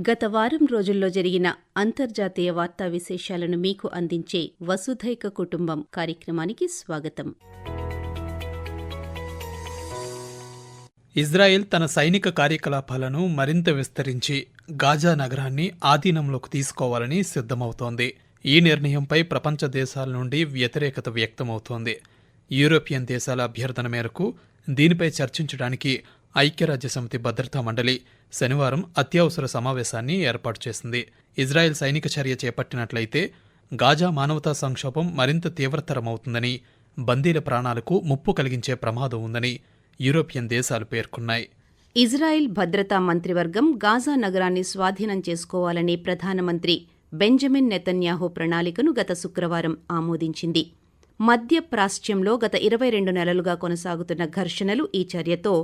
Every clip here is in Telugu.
గత వారం రోజుల్లో జరిగిన అంతర్జాతీయ వార్తా విశేషాలను మీకు అందించే వసుధైక కుటుంబం కార్యక్రమానికి స్వాగతం. ఇజ్రాయెల్ తన సైనిక కార్యకలాపాలను మరింత విస్తరించి గాజా నగరాన్ని ఆధీనంలోకి తీసుకోవాలని సిద్ధమవుతోంది. ఈ నిర్ణయంపై ప్రపంచ దేశాల నుండి వ్యతిరేకత వ్యక్తమవుతోంది. యూరోపియన్ దేశాల అభ్యర్థన మేరకు దీనిపై చర్చించడానికి ఐక్యరాజ్యసమితి భద్రతా మండలి శనివారం అత్యవసర సమావేశాన్ని ఏర్పాటు చేసింది. ఇజ్రాయెల్ సైనిక చర్య చేపట్టినట్లయితే గాజా మానవతా సంక్షోభం మరింత తీవ్రతరమవుతుందని బందీల ప్రాణాలకు ముప్పు కలిగించే ప్రమాదం ఉందని యూరోపియన్ దేశాలు పేర్కొన్నాయి. ఇజ్రాయెల్ భద్రతా మంత్రివర్గం గాజా నగరాన్ని స్వాధీనం చేసుకోవాలని ప్రధానమంత్రి బెంజమిన్ నెతన్యాహు ప్రణాళికను గత శుక్రవారం ఆమోదించింది. మధ్య ప్రాశ్చ్యంలో గత ఇరవై రెండు నెలలుగా కొనసాగుతున్న ఘర్షణలు ఈ చర్యతో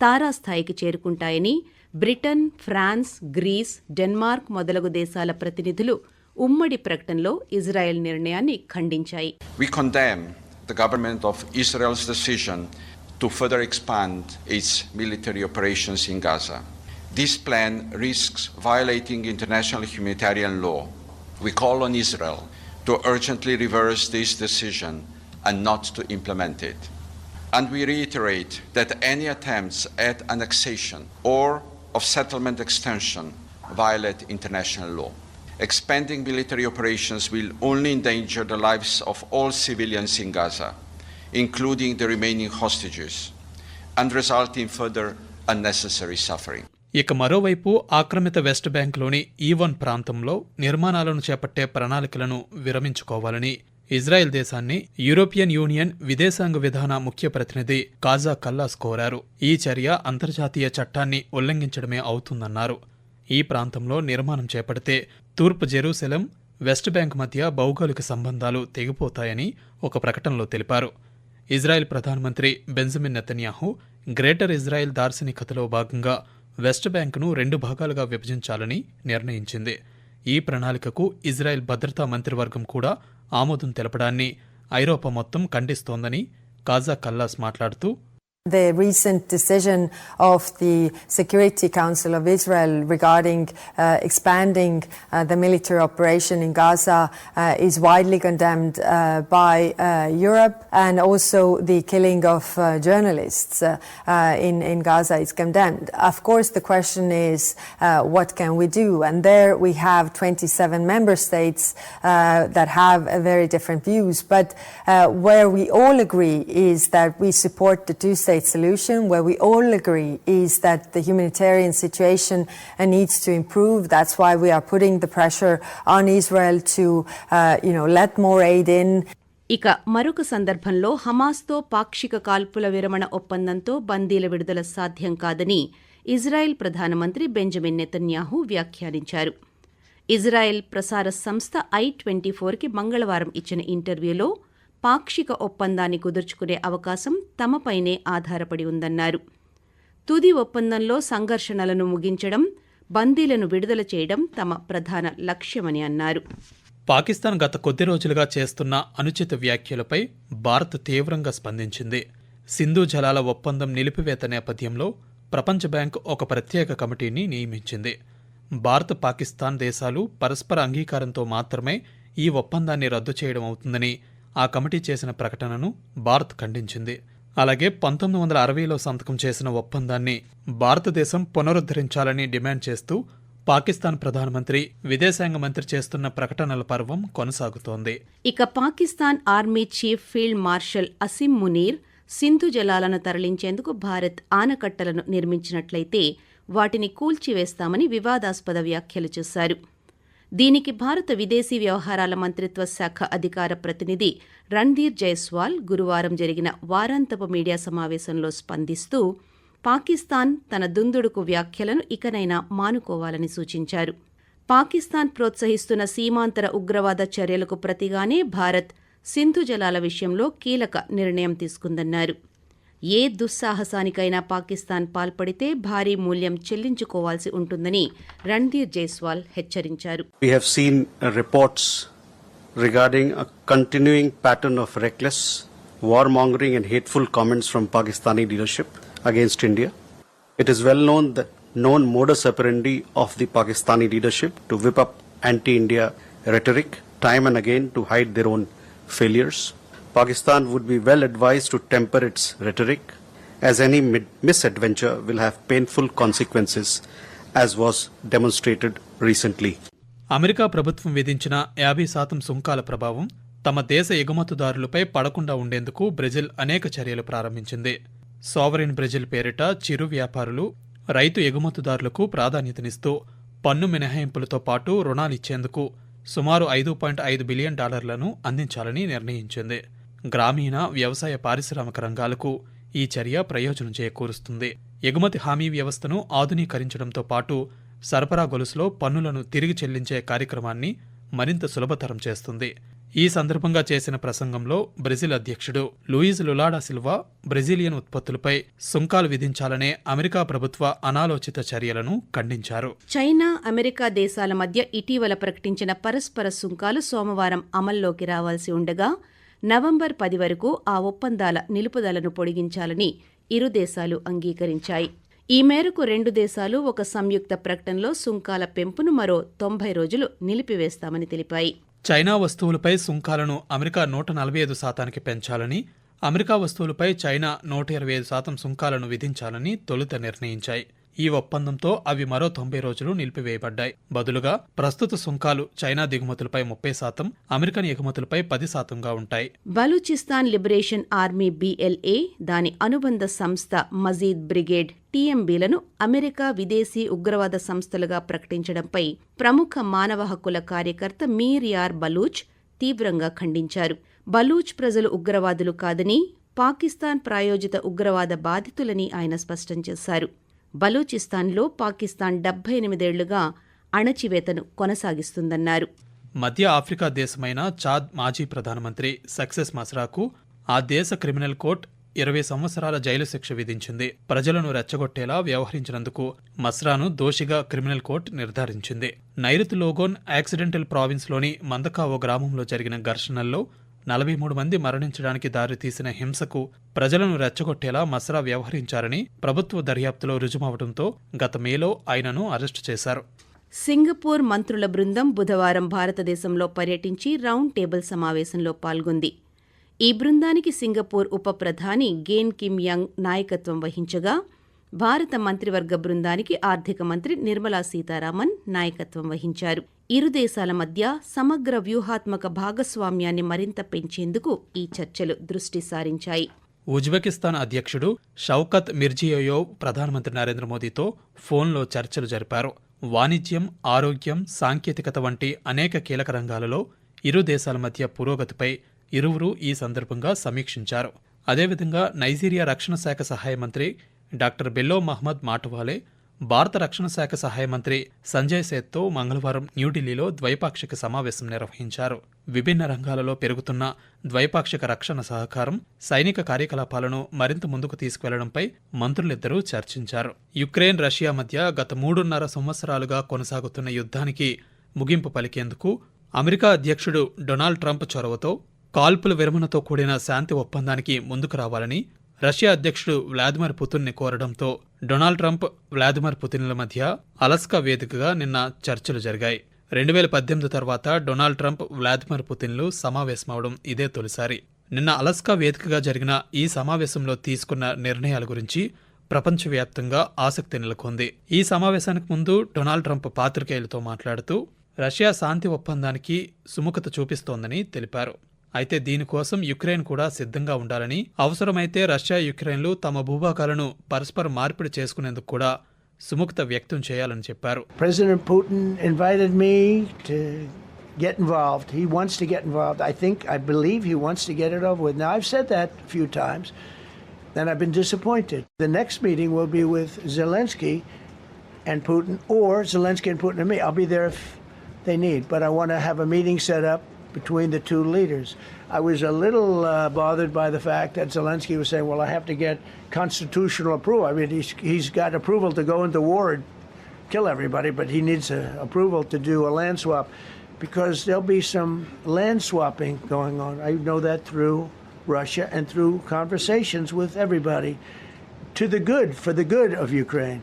తారాస్థాయికి చేరుకుంటాయని బ్రిటన్ ఫ్రాన్స్ గ్రీస్ డెన్మార్క్ మొదలగు దేశాల ప్రతినిధులు ఉమ్మడి ప్రకటనలో ఇజ్రాయెల్ నిర్ణయాన్ని ఖండించాయి We condemn the government of Israel's decision to further expand its military operations in Gaza. This plan risks violating international humanitarian law. We call on Israel to urgently reverse this decision and not to implement it. And we reiterate that any attempts at annexation or of settlement extension violate international law. Expanding military operations will only endanger the lives of all civilians in Gaza, including the remaining hostages, and result in further unnecessary suffering. ఇక మరోవైపు ఆక్రమిత వెస్ట్ బ్యాంక్లోని ఈవన్ ప్రాంతంలో నిర్మాణాలను చేపట్టే ప్రణాళికలను విరమించుకోవాలని ఇజ్రాయెల్ దేశాన్ని యూరోపియన్ యూనియన్ విదేశాంగ విధాన ముఖ్య ప్రతినిధి కాజా కల్లాస్ కోరారు. ఈ చర్య అంతర్జాతీయ చట్టాన్ని ఉల్లంఘించడమే అవుతుందన్నారు. ఈ ప్రాంతంలో నిర్మాణం చేపడితే తూర్పు జెరూసెలం వెస్ట్ బ్యాంక్ మధ్య భౌగోళిక సంబంధాలు తెగిపోతాయని ఒక ప్రకటనలో తెలిపారు. ఇజ్రాయెల్ ప్రధానమంత్రి బెంజమిన్ నెతన్యాహు గ్రేటర్ ఇజ్రాయెల్ దార్శనికతలో భాగంగా వెస్ట్ బ్యాంకును రెండు భాగాలుగా విభజించాలని నిర్ణయించింది. ఈ ప్రణాళికకు ఇజ్రాయెల్ భద్రతా మంత్రివర్గం కూడా ఆమోదం తెలపడాన్ని ఐరోపా మొత్తం ఖండిస్తోందని కాజా కల్లాస్ మాట్లాడుతూ The recent decision of the Security Council of Israel regarding uh, expanding uh, the military operation in Gaza uh, is widely condemned uh, by uh, Europe, and also the killing of uh, journalists in, in Gaza is condemned. Of course, the question is what can we do? And there we have 27 member states that have very different views. But where we all agree is that we support the two state solution. Where we all agree is that the humanitarian situation needs to improve. That's why we are putting the pressure on Israel to, uh, you know, let more aid in. ఇక మరొక సందర్భంలో హమాస్తో పాక్షిక కాల్పుల విరమణ ఒప్పందంతో బందీల విడుదల సాధ్యం కాదని ఇజ్రాయెల్ ప్రధానమంత్రి బెంజమిన్ నెతన్యాహు వ్యాఖ్యానించారు ఇజ్రాయెల్ ప్రసార సంస్థ ఐ ట్వంటీ ఫోర్కి మంగళవారం ఇచ్చిన ఇంటర్వ్యూలో పాక్షిక ఒప్పందాన్ని కుదుర్చుకునే అవకాశం తమపైనే ఆధారపడి ఉందన్నారు. తుది ఒప్పందంలో సంఘర్షణలను ముగించడం బందీలను విడుదల చేయడం తమ ప్రధాన లక్ష్యమని అన్నారు. పాకిస్తాన్ గత కొద్ది రోజులుగా చేస్తున్న అనుచిత వ్యాఖ్యలపై భారత్ తీవ్రంగా స్పందించింది. సింధు జలాల ఒప్పందం నిలిపివేత నేపథ్యంలో ప్రపంచ బ్యాంక్ ఒక ప్రత్యేక కమిటీని నియమించింది. భారత్ పాకిస్తాన్ దేశాలు పరస్పర అంగీకారంతో మాత్రమే ఈ ఒప్పందాన్ని రద్దు చేయడం అవుతుందని ఆ కమిటీ చేసిన ప్రకటనను భారత్ ఖండించింది. అలాగే పంతొమ్మిది వందల అరవైలో సంతకం చేసిన ఒప్పందాన్ని భారతదేశం పునరుద్ధరించాలని డిమాండ్ చేస్తూ పాకిస్తాన్ ప్రధానమంత్రి విదేశాంగ మంత్రి చేస్తున్న ప్రకటనల పర్వం కొనసాగుతోంది. ఇక Pakistan army chief field marshal Asim Munir Sindhu జలాలను తరలించేందుకు భారత్ ఆనకట్టలను నిర్మించినట్లయితే వాటిని కూల్చివేస్తామని వివాదాస్పద వ్యాఖ్యలు చేశారు. దీనికి భారత విదేశీ వ్యవహారాల మంత్రిత్వ శాఖ అధికార ప్రతినిధి రణ్ధీర్ జైస్వాల్ గురువారం జరిగిన వారాంతపు మీడియా సమావేశంలో స్పందిస్తూ పాకిస్తాన్ తన దుందుడుకు వ్యాఖ్యలను ఇకనైనా మానుకోవాలని సూచించారు. పాకిస్తాన్ ప్రోత్సహిస్తున్న సీమాంతర ఉగ్రవాద చర్యలకు ప్రతిగానే భారత్ సింధు జలాల విషయంలో కీలక నిర్ణయం తీసుకుందన్నారు. ఏ దుస్సాహసానికైనా పాకిస్తాన్ పాల్పడితే భారీ మూల్యం చెల్లించుకోవాల్సి ఉంటుందని రణ్ధీర్ జైస్వాల్ హెచ్చరించారు We have seen uh, reports regarding a continuing pattern of reckless, warmongering, and hateful comments from Pakistani leadership against India. It is well known that known modus operandi of the Pakistani leadership to whip up anti India rhetoric time and again to hide their own failures. Pakistan would be well advised to temper its rhetoric, as any misadventure will have painful consequences, as was demonstrated recently. America ప్రభుత్వం విధించిన యాభై శాతం సుంకాల ప్రభావం తమ దేశ ఎగుమతిదారులపై పడకుండా ఉండేందుకు బ్రెజిల్ అనేక చర్యలు ప్రారంభించింది సోవరిన్ బ్రెజిల్ పేరిట చిరు వ్యాపారులు రైతు ఎగుమతిదారులకు ప్రాధాన్యతనిస్తూ పన్ను మినహాయింపులతో పాటు రుణాలిచ్చేందుకు సుమారు ఐదు పాయింట్ ఐదు బిలియన్ డాలర్లను అందించాలని నిర్ణయించింది గ్రామీణ వ్యవసాయ పారిశ్రామిక రంగాలకు ఈ చర్య ప్రయోజనం చేకూరుస్తుంది. ఎగుమతి హామీ వ్యవస్థను ఆధునీకరించడంతో పాటు సరఫరా గొలుసులో పన్నులను తిరిగి చెల్లించే కార్యక్రమాన్ని మరింత సులభతరం చేస్తుంది. ఈ సందర్భంగా చేసిన ప్రసంగంలో బ్రెజిల్ అధ్యక్షుడు లూయిజ్ లులాడా సిల్వా బ్రెజిలియన్ ఉత్పత్తులపై సుంకాలు విధించాలనే అమెరికా ప్రభుత్వ అనాలోచిత చర్యలను ఖండించారు. చైనా అమెరికా దేశాల మధ్య ఇటీవల ప్రకటించిన పరస్పర సుంకాలు సోమవారం అమల్లోకి రావాల్సి ఉండగా నవంబర్ పది వరకు ఆ ఒప్పందాల నిలుపుదలను పొడిగించాలని ఇరు దేశాలు అంగీకరించాయి. ఈ మేరకు రెండు దేశాలు ఒక సంయుక్త ప్రకటనలో సుంకాల పెంపును మరో తొంభై రోజులు నిలిపివేస్తామని తెలిపాయి. చైనా వస్తువులపై సుంకాలను అమెరికా నూట నలభై ఐదు శాతానికి పెంచాలని అమెరికా వస్తువులపై చైనా నూట ఇరవై ఐదు శాతం సుంకాలను విధించాలని తొలుత నిర్ణయించాయి. ఈ ఒప్పందంతో అవి మరో తొంభై రోజులు నిలిపివేయబడ్డాయి. బదులుగా ప్రస్తుత సుంకాలు చైనా దిగుమతులపై ముప్పై శాతం అమెరికన్ ఎగుమతులపై పది శాతంగా ఉంటాయి. బలూచిస్తాన్ లిబరేషన్ ఆర్మీ బీఎల్ఏ దాని అనుబంధ సంస్థ మజీద్ బ్రిగేడ్ టీఎంబీలను అమెరికా విదేశీ ఉగ్రవాద సంస్థలుగా ప్రకటించడంపై ప్రముఖ మానవ హక్కుల కార్యకర్త మీర్ యార్ బలూచ్ తీవ్రంగా ఖండించారు. బలూచ్ ప్రజలు ఉగ్రవాదులు కాదని పాకిస్తాన్ ప్రాయోజిత ఉగ్రవాద బాధితులని ఆయన స్పష్టం చేశారు. బలూచిస్తాన్లో పాకిస్తాన్ డెబ్బై ఎనిమిదేళ్ళుగా అణచివేతను కొనసాగిస్తుందన్నారు. మధ్య ఆఫ్రికా దేశమైన చాద్ మాజీ ప్రధానమంత్రి సక్సెస్ మస్రాకు ఆ దేశ క్రిమినల్ కోర్ట్ ఇరవై సంవత్సరాల జైలు శిక్ష విధించింది. ప్రజలను రెచ్చగొట్టేలా వ్యవహరించినందుకు మస్రాను దోషిగా క్రిమినల్ కోర్టు నిర్ధారించింది. నైరుతి లోగోన్ యాక్సిడెంటల్ ప్రావిన్స్లోని మందకావో గ్రామంలో జరిగిన ఘర్షణల్లో నలభై మూడు మంది మరణించడానికి దారితీసిన హింసకు ప్రజలను రెచ్చగొట్టేలా మస్రా వ్యవహరించారని ప్రభుత్వ దర్యాప్తులో రుజుమవడంతో గత మేలో ఆయనను అరెస్టు చేశారు. సింగపూర్ మంత్రుల బృందం బుధవారం భారతదేశంలో పర్యటించి రౌండ్ టేబుల్ సమావేశంలో పాల్గొంది. ఈ బృందానికి సింగపూర్ ఉప ప్రధాని గేన్ కిమ్ యంగ్ నాయకత్వం వహించగా భారత మంత్రివర్గ బృందానికి ఆర్థిక మంత్రి నిర్మలా సీతారామన్ నాయకత్వం వహించారు. ఇరు దేశాల మధ్య సమగ్ర వ్యూహాత్మక భాగస్వామ్యాన్ని మరింత పెంచేందుకు ఈ చర్చలు దృష్టి సారించాయి. ఉజ్బెకిస్తాన్ అధ్యక్షుడు షౌకత్ మిర్జియోయోవ్ ప్రధానమంత్రి నరేంద్ర మోదీతో ఫోన్లో చర్చలు జరిపారు. వాణిజ్యం ఆరోగ్యం సాంకేతికత వంటి అనేక కీలక రంగాలలో ఇరు దేశాల మధ్య పురోగతిపై ఇరువురు ఈ సందర్భంగా సమీక్షించారు. అదేవిధంగా నైజీరియా రక్షణ శాఖ సహాయ మంత్రి డాక్టర్ బెల్లో మహ్మద్ మాటవాలే భారత రక్షణ శాఖ సహాయ మంత్రి సంజయ్ సేత్తో మంగళవారం న్యూఢిల్లీలో ద్వైపాక్షిక సమావేశం నిర్వహించారు. విభిన్న రంగాలలో పెరుగుతున్న ద్వైపాక్షిక రక్షణ సహకారం సైనిక కార్యకలాపాలను మరింత ముందుకు తీసుకువెళ్ళడంపై మంత్రులిద్దరూ చర్చించారు. యుక్రెయిన్ రష్యా మధ్య గత మూడున్నర సంవత్సరాలుగా కొనసాగుతున్న యుద్ధానికి ముగింపు పలికేందుకు అమెరికా అధ్యక్షుడు డొనాల్డ్ ట్రంప్ చొరవతో కాల్పుల విరమణతో కూడిన శాంతి ఒప్పందానికి ముందుకు రావాలని రష్యా అధ్యక్షుడు వ్లాదిమిర్ పుతిన్ని కోరడంతో డొనాల్డ్ ట్రంప్ వ్లాదిమిర్ పుతిన్ల మధ్య అలస్కా వేదికగా నిన్న చర్చలు జరిగాయి. రెండు వేల పద్దెనిమిది తర్వాత డొనాల్డ్ ట్రంప్ వ్లాదిమిర్ పుతిన్లు సమావేశమవడం ఇదే తొలిసారి. నిన్న అలస్కా వేదికగా జరిగిన ఈ సమావేశంలో తీసుకున్న నిర్ణయాల గురించి ప్రపంచవ్యాప్తంగా ఆసక్తి నెలకొంది. ఈ సమావేశానికి ముందు డొనాల్డ్ ట్రంప్ పాత్రికేయులతో మాట్లాడుతూ రష్యా శాంతి ఒప్పందానికి సుముఖత చూపిస్తోందని తెలిపారు. అయితే దీనికోసం యుక్రెయిన్ కూడా సిద్ధంగా ఉండాలని అవసరమైతే రష్యా యుక్రెయిన్లు తమ భూభాగాలను పరస్పరం మార్పిడి చేసుకునేందుకు కూడా సుముఖత వ్యక్తం చేయాలని చెప్పారు President Putin invited me to get involved. He wants to get involved. I think, I believe he wants to get it over with. Now, I've said that a few times, and I've been disappointed. The next meeting will be with Zelensky and Putin, or Zelensky and Putin and me. I'll be there if they need, but I want to have a meeting set up between the two leaders. I was a little uh, bothered by the fact that Zelensky was saying, well, I have to get constitutional approval. I mean, he's, he's got approval to go into war and kill everybody, but he needs uh, approval to do a land swap because there'll be some land swapping going on. I know that through Russia and through conversations with everybody to the good, for the good of Ukraine.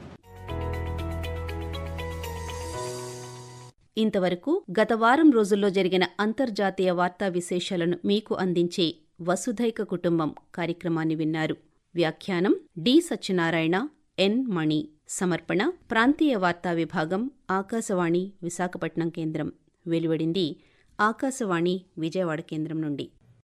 ఇంతవరకు గత వారం రోజుల్లో జరిగిన అంతర్జాతీయ వార్తా విశేషాలను మీకు అందించే వసుధైక కుటుంబం కార్యక్రమాన్ని విన్నారు. వ్యాఖ్యానం డి. సత్యనారాయణ ఎన్. మణి. సమర్పణ ప్రాంతీయ వార్తా విభాగం ఆకాశవాణి విశాఖపట్నం కేంద్రం. వెలువడింది ఆకాశవాణి విజయవాడ కేంద్రం నుండి.